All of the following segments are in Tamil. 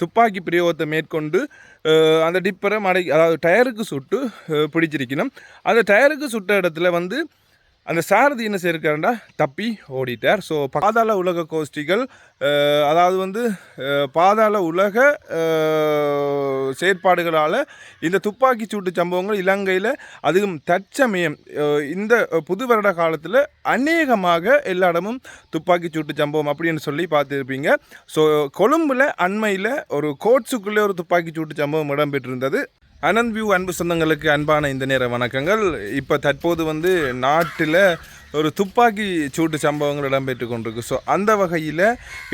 துப்பாக்கி பிரயோகத்தை மேற்கொண்டு அந்த டிப்பரை மடை அதாவது டயருக்கு சுட்டு பிடிச்சிருக்கணும். அந்த டயருக்கு சுட்ட இடத்துல வந்து அந்த சாரதி என்ன செய்யிருக்காருண்டா தப்பி ஓடிட்டார். ஸோ பாதாள உலக கோஷ்டிகள் அதாவது வந்து பாதாள உலக செயற்பாடுகளால் இந்த துப்பாக்கி சூட்டு சம்பவங்கள் இலங்கையில் அதுவும் தற்சமயம் இந்த புது வருட காலத்தில் அநேகமாக எல்லா இடமும் துப்பாக்கி சூட்டு சம்பவம் அப்படின்னு சொல்லி பார்த்துருப்பீங்க. ஸோ கொழும்பில் அண்மையில் ஒரு கோட்ஸுக்குள்ளே ஒரு துப்பாக்கி சூட்டு சம்பவம் இடம்பெற்றிருந்தது. அனந்த் வியூ அன்பு சொந்தங்களுக்கு அன்பான இந்த நேர வணக்கங்கள். இப்போ தற்போது வந்து நாட்டில் ஒரு துப்பாக்கி சூட்டு சம்பவங்கள் இடம்பெற்று கொண்டிருக்கு. ஸோ அந்த வகையில்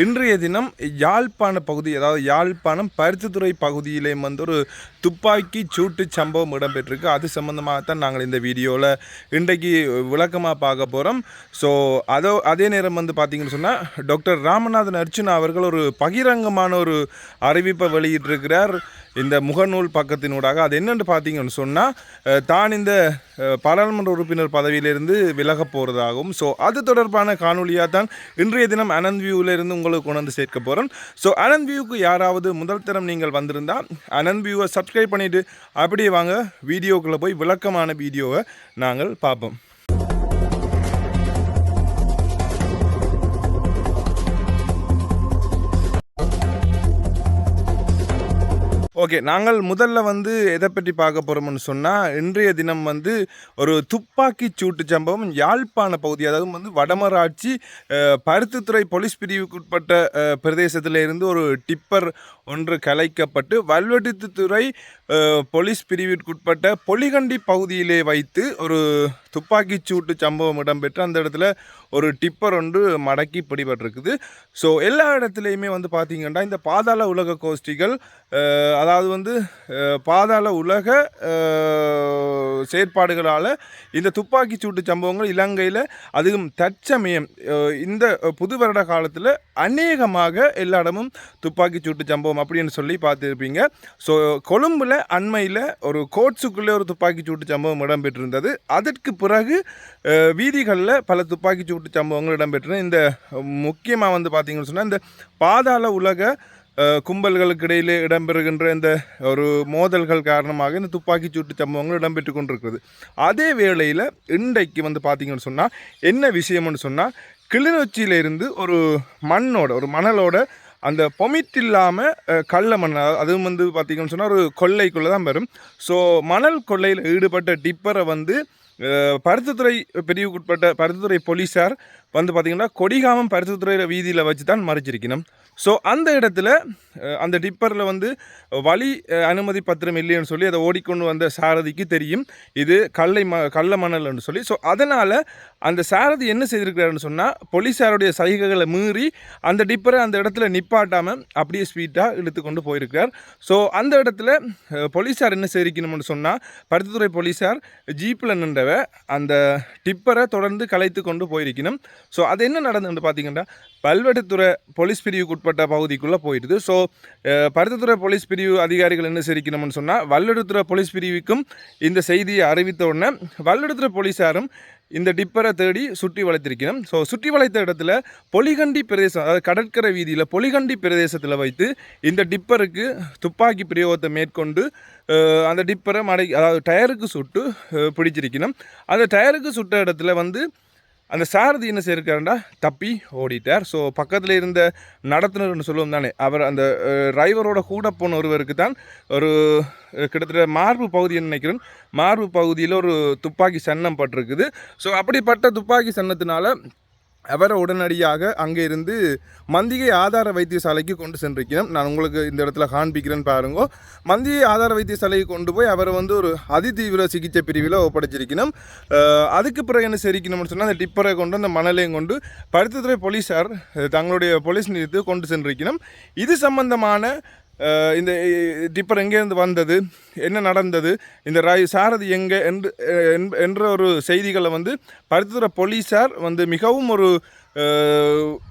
இன்றைய தினம் யாழ்ப்பாண பகுதி அதாவது யாழ்ப்பாணம் பருத்தித்துறை பகுதியிலேயும் வந்து ஒரு துப்பாக்கி சூட்டு சம்பவம் இடம்பெற்றிருக்கு. அது சம்மந்தமாகத்தான் நாங்கள் இந்த வீடியோவில் இன்றைக்கு விளக்கமாக பார்க்க போகிறோம் ஸோ அதோ அதே நேரம் வந்து பார்த்திங்கன்னு சொன்னால் டாக்டர் ராமநாதன் அர்ச்சுனா அவர்கள் ஒரு பகிரங்கமான ஒரு அறிவிப்பை வெளியிட்டிருக்கிறார். இந்த முகநூல் பக்கத்தினூடாக அது என்னென்னு பார்த்தீங்கன்னு சொன்னால் தான் இந்த பாராளுமன்ற உறுப்பினர் பதவியிலிருந்து விலக போகிறதாகவும் ஸோ அது தொடர்பான காணொலியாக தான் இன்றைய தினம் அனந்த் வியூவிலிருந்து உங்களுக்கு கொண்டு வந்து சேர்க்க போகிறோம் ஸோ அனந்த் வியூக்கு யாராவது முதல் தரம் நீங்கள் வந்திருந்தால் அனந்த் வியூவை சப்ஸ்கிரைப் பண்ணிவிட்டு அப்படியே வாங்க வீடியோக்குள்ளே போய் விளக்கமான வீடியோவை நாங்கள் பார்ப்போம். ஓகே நாங்கள் முதல்ல வந்து எதை பற்றி பார்க்க போகிறோம்னு சொன்னால் இன்றைய தினம் வந்து ஒரு துப்பாக்கி சூட்டு சம்பவம் யாழ்ப்பாண பகுதி அதாவது வந்து வடமராட்சி அஹ், பருத்தித்துறை போலீஸ் பிரிவுக்குட்பட்ட பிரதேசத்தில் இருந்து ஒரு டிப்பர் ஒன்று கலைக்கப்பட்டு வல்வெட்டித்துறை போலீஸ் பிரிவிற்குட்பட்ட பொலிகண்டி பகுதியிலே வைத்து ஒரு துப்பாக்கி சூட்டு சம்பவம் இடம்பெற்று அந்த இடத்துல ஒரு டிப்பர் ஒன்று மடக்கி பிடிபட்டிருக்குது. ஸோ எல்லா இடத்துலையுமே வந்து பார்த்திங்கன்னா இந்த பாதாள உலக கோஷ்டிகள் அதாவது வந்து பாதாள உலக செயற்பாடுகளால் இந்த துப்பாக்கி சூட்டு சம்பவங்கள் இலங்கையில் அதுவும் தற்சமயம் இந்த புது வருட காலத்தில் அநேகமாக எல்லா இடமும் துப்பாக்கி சூட்டு சம்பவம் அப்படின்னு சொல்லி பார்த்துருப்பீங்க. ஸோ கொழும்பில் அண்மையில் ஒரு கோட்ஸுக்குள்ளே ஒரு துப்பாக்கி சூட்டு சம்பவம் இடம்பெற்றிருந்தது. அதற்கு பிறகு வீதிகளில் பல துப்பாக்கி சூட்டு சம்பவங்கள் இடம்பெற்றன. இந்த முக்கியமாக வந்து பார்த்தீங்கன்னு சொன்னால் இந்த பாதாள உலக கும்பல்களுக்கு இடையிலே இடம்பெறுகின்ற இந்த ஒரு மோதல்கள் காரணமாக இந்த துப்பாக்கி சூட்டு சம்பவங்கள் இடம்பெற்று கொண்டிருக்கிறது. அதே வேளையில் இன்றைக்கு வந்து பார்த்தீங்கன்னு சொன்னால் என்ன விஷயம்னு சொன்னால் கிளிநொச்சியிலிருந்து ஒரு மண்ணோட ஒரு மணலோட அந்த பொமிட் இல்லாமல் கள்ள மண் அதுவும் வந்து பார்த்திங்கன்னு சொன்னால் ஒரு கொள்ளைக்குள்ளே தான் வரும். ஸோ மணல் கொள்ளையில் ஈடுபட்ட டிப்பரை வந்து அஹ், பருத்தித்துறை பிரிவுக்குட்பட்ட பருத்தித்துறை போலீஸார் வந்து பார்த்திங்கன்னா கொடிகாமம் பருத்தித்துறை வீதியில் வச்சு தான் மறைச்சிருக்கணும். ஸோ அந்த இடத்துல அந்த டிப்பரில் வந்து வழி அனுமதி பத்திரம் இல்லைன்னு சொல்லி அதை ஓடிக்கொண்டு வந்த சாரதிக்கு தெரியும். இது கல்லை ம கள்ள மணல்னு சொல்லி. ஸோ அதனால் அந்த சாரதி என்ன செய்திருக்கிறாருன்னு சொன்னால் போலீஸாருடைய சைகைகளை மீறி அந்த டிப்பரை அந்த இடத்துல நிப்பாட்டாமல் அப்படியே ஸ்வீட்டாக இழுத்து கொண்டு போயிருக்கிறார். ஸோ அந்த இடத்துல போலீஸார் என்ன செய்திருக்கணும்னு சொன்னால் பருத்தித்துறை போலீஸார் ஜீப்பில் நின்றவ அந்த டிப்பரை தொடர்ந்து கலைத்து கொண்டு போயிருக்கணும். ஸோ அது என்ன நடந்ததுன்னு பார்த்தீங்கன்னா பல்வெட்டுத்துறை போலீஸ் பிரிவுக்கு உட்பட்ட பகுதிக்குள்ளே போயிடுது. ஸோ பருத்தித்துறை போலீஸ் பிரிவு அதிகாரிகள் என்ன செய்திருக்கணும்னு சொன்னால் வல்லெடுத்துறை போலீஸ் பிரிவுக்கும் இந்த செய்தியை அறிவித்த உடனே வல்லெடுத்துறை போலீஸாரும் இந்த டிப்பரை தேடி சுற்றி வளைத்திருக்கணும். ஸோ சுற்றி வளைத்த இடத்துல பொலிகண்டி பிரதேசம் அதாவது கடற்கரை வீதியில் பொலிகண்டி பிரதேசத்தில் வைத்து இந்த டிப்பருக்கு துப்பாக்கி பிரயோகத்தை மேற்கொண்டு அந்த டிப்பரை மடை அதாவது டயருக்கு சுட்டு பிடிச்சிருக்கணும். அந்த டயருக்கு சுட்ட இடத்துல வந்து அந்த சாரதி என்ன செய்யிருக்காருண்டா தப்பி ஓடிட்டார். ஸோ பக்கத்தில் இருந்த நடத்துனர்னு சொல்லுவோம் தானே அவர் அந்த டிரைவரோட கூட போன ஒருவருக்கு தான் ஒரு கிட்டத்தட்ட மார்பு பகுதின்னு நினைக்கிறேன் மார்பு பகுதியில் ஒரு துப்பாக்கி சன்னம் பட்டிருக்குது. ஸோ அப்படிப்பட்ட துப்பாக்கி சன்னத்தினால அவரை உடனடியாக அங்கே இருந்து மந்திகை ஆதார வைத்தியசாலைக்கு கொண்டு சென்றிருக்கிறோம் நான் உங்களுக்கு இந்த இடத்துல காண்பிக்கிறேன்னு பாருங்க. மந்திகை ஆதார வைத்தியசாலைக்கு கொண்டு போய் அவரை வந்து ஒரு அதிதீவிர சிகிச்சை பிரிவில் ஒப்படைச்சிருக்கணும் அதுக்கு பிறகு என்ன சரிக்கணும்னு சொன்னால் அந்த டிப்பரை கொண்டு அந்த மணலையும் கொண்டு பருத்தித்துறை போலீஸார் தங்களுடைய போலீஸ் நிலையத்துக்கு கொண்டு சென்றிருக்கணும் இது சம்பந்தமான இந்த டிப்பர் எங்கேருந்து வந்தது? என்ன நடந்தது? இந்த ராய் சாரதி எங்கே என்று என்ற ஒரு செய்திகளை வந்து பருத்தித்துறை போலீஸார் வந்து மிகவும் ஒரு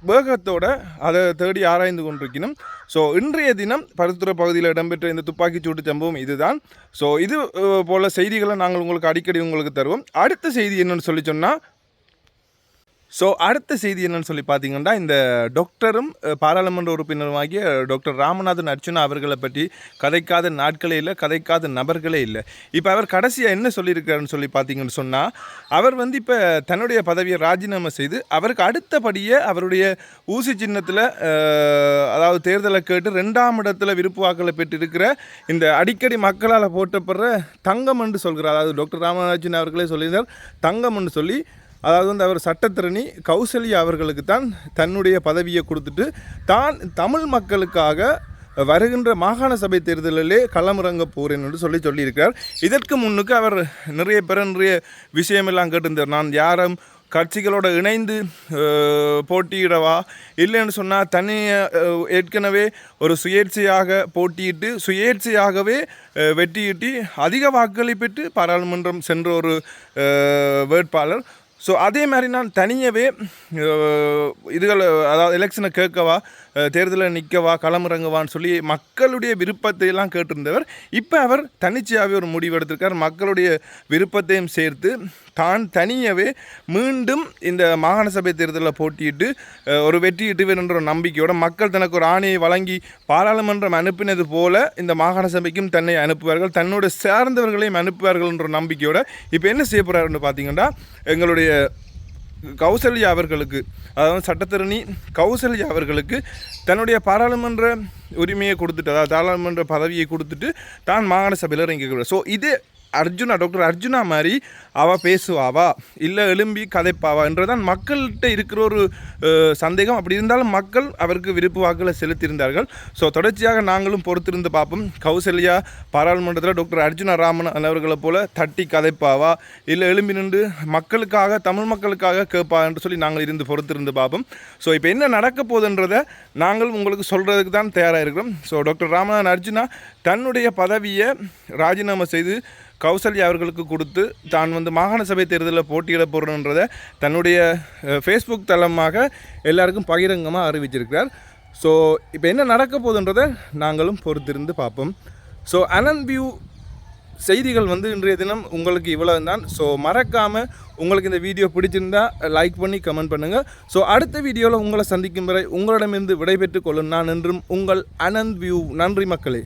வேகத்தோடு வேகத்தோட அதை தேடி ஆராய்ந்து கொண்டிருக்கணும் ஸோ இன்றைய தினம் பருத்துறை பகுதியில் இடம்பெற்ற இந்த துப்பாக்கிச்சூட்டு சம்பவம் இதுதான். ஸோ இது போல் போல செய்திகளை நாங்கள் உங்களுக்கு அடிக்கடி உங்களுக்கு தருவோம். அடுத்த செய்தி என்னென்னு சொல்லி சொன்னால் ஸோ அடுத்த செய்தி என்னன்னு சொல்லி பார்த்தீங்கன்னா இந்த டாக்டரும் பாராளுமன்ற உறுப்பினருமாகிய டாக்டர் ராமநாதன் அர்ச்சுனா அவர்களை பற்றி கதைக்காத நாட்களே இல்லை கதைக்காத நபர்களே இல்லை. இப்போ அவர் கடைசியாக என்ன சொல்லியிருக்காருன்னு சொல்லி பார்த்தீங்கன்னு சொன்னால் அவர் வந்து இப்போ தன்னுடைய பதவியை ராஜினாமா செய்து அவருக்கு அடுத்தபடியே அவருடைய ஊசி சின்னத்தில் அதாவது தேர்தலை கேட்டு ரெண்டாம் இடத்துல விருப்பு வாக்களை பெற்றிருக்கிற இந்த அடிக்கடி மக்களால் போட்டப்படுற தங்கம் என்று சொல்கிறார். அதாவது டாக்டர் ராமநாதன் அவர்களே சொல்லியிருந்தார். தங்கம் என்று சொல்லி அதாவது வந்து அவர் சட்டத்திரணி கௌசல்யா அவர்களுக்கு தான் தன்னுடைய பதவியை கொடுத்துட்டு தான் தமிழ் மக்களுக்காக வருகின்ற மாகாண சபை தேர்தலிலே களமிறங்க போகிறேன் என்று சொல்லி சொல்லியிருக்கிறார். இதற்கு முன்னுக்கு அவர் நிறைய பேர் நிறைய விஷயமெல்லாம் கேட்டிருந்தார். நான் யாரும் கட்சிகளோட இணைந்து போட்டியிடவா? இல்லைன்னு சொன்னால் தனிய ஏற்கனவே ஒரு சுயேட்சையாக போட்டியிட்டு சுயேட்சையாகவே அஹ், வெற்றியிட்டு அதிக வாக்குகளை பெற்று பாராளுமன்றம் சென்ற ஒரு வேட்பாளர். ஸோ அதே மாதிரி நான் தனியவே இதுகள் அதாவது எலெக்ஷனை கேட்கவா தேர்தலில் நிற்கவா களமிறங்கவான்னு சொல்லி மக்களுடைய விருப்பத்தை எல்லாம் கேட்டிருந்தவர். இப்போ அவர் தனிச்சையாகவே ஒரு முடிவு எடுத்திருக்கார். மக்களுடைய விருப்பத்தையும் சேர்த்து தான் தனியவே மீண்டும் இந்த மாகாண சபை தேர்தலில் போட்டியிட்டு ஒரு வெற்றியிட்டுவேன் என்ற நம்பிக்கையோட மக்கள் தனக்கு ஒரு ஆணையை வழங்கி பாராளுமன்றம் அனுப்பினது போல இந்த மாகாண சபைக்கும் தன்னை அனுப்புவார்கள். தன்னோட சேர்ந்தவர்களையும் அனுப்புவார்கள்ன்ற நம்பிக்கையோடு நம்பிக்கையோட இப்போ என்ன செய்ய போகிறாருன்னு பார்த்தீங்கன்னா எங்களுடைய கௌசல்யா அவர்களுக்கு அதாவது சட்டத்தரணி கௌசல்யா அவர்களுக்கு தன்னுடைய பாராளுமன்ற உரிமையை கொடுத்துட்டு அதாவது பாராளுமன்ற பதவியை கொடுத்துட்டு தான் மாகாண சபையில் இறங்கிக்கிறார் ஸோ இது அர்ஜுனா டாக்டர் அர்ஜுனா மாதிரி அவள் பேசுவாவா? இல்லை எழும்பி கதைப்பாவான்றதான் மக்கள்கிட்ட இருக்கிற ஒரு சந்தேகம். அப்படி இருந்தாலும் மக்கள் அவருக்கு விருப்பு வாக்குகளை செலுத்தியிருந்தார்கள். ஸோ தொடர்ச்சியாக நாங்களும் பொறுத்திருந்து பார்ப்போம். கௌசல்யா பாராளுமன்றத்தில் டாக்டர் அர்ஜுனா ராமன் அவர்களை போல தட்டி கதைப்பாவா? இல்லை எழும்பி நின்று மக்களுக்காக தமிழ் மக்களுக்காக கேட்பா என்று சொல்லி நாங்கள் இருந்து பொறுத்திருந்து பார்ப்போம். ஸோ இப்போ என்ன நடக்க போகுதுன்றதை நாங்கள் உங்களுக்கு சொல்கிறதுக்கு தான் தயாராக இருக்கிறோம். ஸோ டாக்டர் ராமநாதன் அர்ஜுனா தன்னுடைய பதவியை ராஜினாமா செய்து கௌசல்யா அவர்களுக்கு கொடுத்து தான் வந்து மாகாண சபை தேர்தலில் போட்டியிட போகிறோன்றதை தன்னுடைய ஃபேஸ்புக் தளமாக எல்லாருக்கும் பகிரங்கமாக அறிவிச்சிருக்கிறார். ஸோ இப்போ என்ன நடக்க போகுதுன்றதை நாங்களும் பொறுத்திருந்து பார்ப்போம். ஸோ அனன் வியூ செய்திகள் வந்து இன்றைய தினம் உங்களுக்கு இவ்வளவு தான் ஸோ மறக்காமல் உங்களுக்கு இந்த வீடியோ பிடிச்சிருந்தா லைக் பண்ணி கமெண்ட் பண்ணுங்கள் ஸோ அடுத்த வீடியோவில் உங்களை சந்திக்கும் வரை உங்களிடமிருந்து விடைபெற்றுக் கொள்ளும் நான் என்றும் உங்கள் அனந்த் வியூ நன்றி மக்களே.